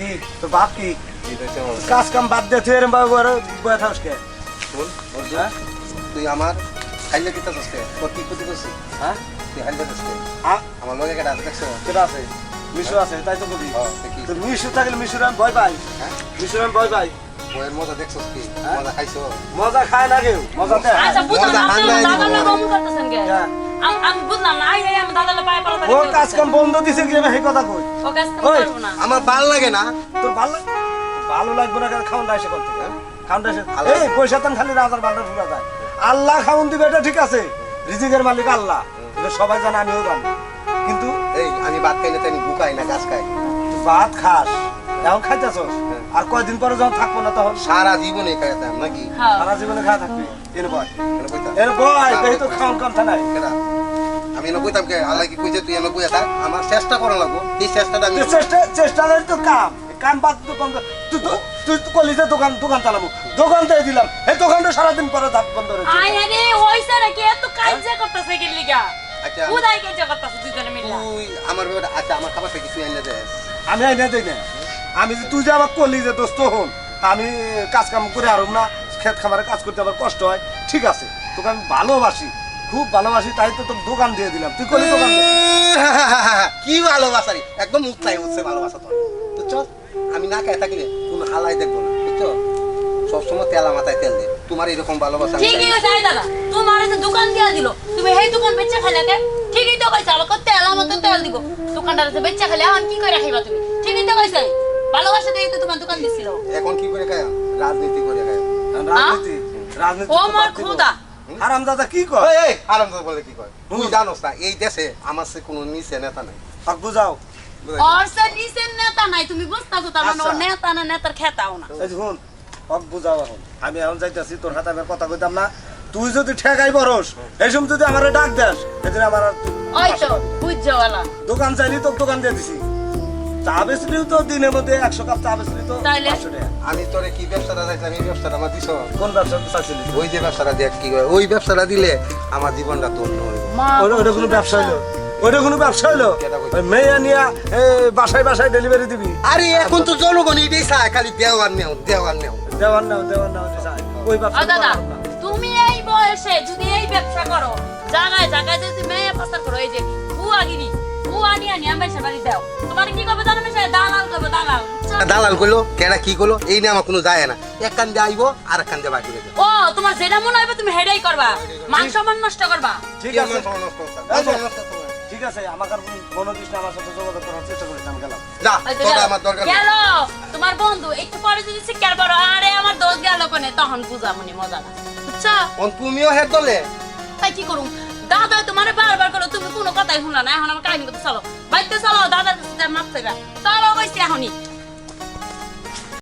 কি? তোর বাপ কি? কাজ কাম বাদ দিয়ে তুই এরম ভাবে বয়ে থাকস কে? শোন, অর্জুন, হ্যাঁ? তুই আমার খাইলে কিতা চাস কে? তোর কি ক্ষতি করছি? হ্যাঁ? তুই খাইলে চাস কে? আ- আমার লগে কেটে আছে দেখছ? কেটা আছে? মিশু আছে তাই তো কবি হ্যাঁ, দেখি। তো মিশু থাকলে মিশুর আমি ভয় পাই হ্যাঁ? মিশুর আমি ভয় পাই বইয়ের মজা দেখছস কি? হ্যাঁ? মজা খাইছো? মজা খায় না কেউ। মজা দেয়। আচ্ছা মজা না, আপনি হাঙ্গাই দাদার দিব। লোক অমন করতেছেন কে? হ্যাঁ। আম- আমি বুঝলাম না, আই, আই, আমি দাদার পায়ে পড়া ও কাজ কাম বন্ধ দিছে কি আমি কথা কই? ও কাজ কাম ওই, না। আমার ভালো লাগে না। তোর ভালো ভালো লাগবে না খাওয়ান আল্লাহ। এই পয়সা তান খালি রাজার বান্ডার ফুলা যায়। আল্লাহ খাওয়ান দিবে এটা ঠিক আছে। রিজিকের মালিক আল্লাহ। সবাই জানে আমিও জানি। কিন্তু এই আমি ভাত খাই না তাই আমি বুকাই না গাছ খাই। ভাত খাস। এখন খাইতেছ আর কয়দিন পরে যখন থাকব না তখন? সারা জীবনে খাইতাম নাকি? হ্যাঁ। সারা জীবনে খাওয়া থাকবি? এর বয় এর বয় তো খাওয়ান কথা নাই? আমি এনে কইতাম কে আল্লাহ কি কইছে তুই এনে কইয়া থাক আমার চেষ্টা করা লাগবো। এই চেষ্টাটা আমি তুই চেষ্টা চেষ্টা করে তো কাম। কাম বাদ দোকান তুই তো তুই তো কলিতে দোকান দোকান চালাবো। দোকান দিয়ে দিলাম। এই দোকানটা সারাদিন পরে ধাপ বন্ধ আই, আরে, হইছে নাকি? এত করতেছে কি লিগা? আচ্ছা উদাই করতেছে দুজনে মিলে। তুই আমার ব্যাপারে আচ্ছা আমার খাবার থেকে কিছু এনে দে। আমি আইনা দেই না। আমি যে তুই যে আমার কলি যে দোস্ত হন আমি কাজ কাম করে আরম না। খেত খামারে কাজ করতে আমার কষ্ট হয়। ঠিক আছে তোকে আমি ভালোবাসি। খুব ভালোবাসি তাই তো তোকে দোকান দিয়ে দিলাম তুই কলি দোকান কি ভালোবাসা রে একদম উৎসাহ উঠছে ভালোবাসা তোর তো চল আমি না খাই থাকি রে কোনো হালাই দেখব না বুঝছ সবসময় তেলা মাথায় তেল দে তোমার এরকম ভালোবাসা আমি ঠিকই চাই আই দাদা, তোমার যে দোকান দিয়া দিল, তুমি সেই দোকান বেচে খাইলা কে? ঠিকই তো কইছে, আমাকে তেল, আমাকে তেল দিব। দোকানটার যে বেচে খাইলে, এখন কি করে খাইবা তুমি? ঠিকই তো কইছে। ভালোবাসা দিয়ে তো তোমার দোকান দিছিল। এখন কি করে খাই রাজনীতি করে খাই রাজনীতি রাজনীতি ও মোর। খুদা। হারাম দাদা কি কর এই, এই, আরামদাদা বলে কি কয়? তুই জানোস না এই দেশে আমার সে কোনো নিচে নেতা নাই। হক বুঝাও? ওর সে নিচের নেতা নাই, তুমি বুঝতাছো তার মানে ওর আচ্ছা। নেতা না নেতার খেতাও না। এই শুন হক বুঝাও এখন। আমি এখন যাইতেছি তোর হাতে আমি আর কথা কইতাম না। তুই যদি ঠেকাই বরস এই সময় যদি আমার ডাক দেস এদিন আমার ওই তো। বুঝছ দোকান চাইলি তো দোকান দিয়ে দিছি। চা বেচলিও তো দিনের মধ্যে একশো কাপ চা বেচলি তো তাইলে? পাঁচশো টাকা। আমি তোরে কি ব্যবসাটা চাইছিলাম এই ব্যবসাটা আমার দিছ? কোন ব্যবসা চাইছিলি? ওই যে ব্যবসাটা দেখ কি করে ওই ব্যবসাটা দিলে আমার জীবনটা তোর নয় মা, ওটা ওটা কোনো ব্যবসা হইল? ওইটা কোনো ব্যবসা হইল? কেটা কইছে? ওই মেয়ে নিয়ে বাসায় বাসায় ডেলিভারি দিবি। আরে এখন তো জনগণ এটাই চায় খালি দেওয়ার নেও দেওয়ার নেও। দেওয়ার নাও দেওয়ার নাও যে। ওই ব্যবসা ও দাদা তুমি এই বয়সে যদি এই ব্যবসা করো জায়গায় জায়গায় যদি মেয়ে পাচার বুয়া নিয়ে নিয়ে বাড়ি দাও তোমার কি করবে জানো মেশে দালাল করবে দালাল। দালাল করল কেডা কি করল এই নিয়ে আমার কোনো যায় না। এক কান দিয়ে আইবো আর এক কান দিয়ে বাকি রেখে ও তোমার যেটা মনে হবে তুমি হেডাই করবা। মান সম্মান নষ্ট করবা। ঠিক আছে ঠিক আছে আমাকে আর কোনো আমার সাথে যোগাযোগ করার চেষ্টা করিস আমি গেলাম। যা তোর। আমার দরকার গেল। তোমার বন্ধু একটু পরে যদি শিকার করো আরে আমার দোষ গেল কোনে? তখন বুঝা মনে মজা না। বুঝছ তুমিও হেড দলে? তাই কি করুম? দাদা, তোমার বারবার করো, তুমি কোনো কথাই শুনলা না, এখন আমার কাহিনী করতে চলো বাইতে চলো দাদার কাছে মাপ চলো কইছি এখনই।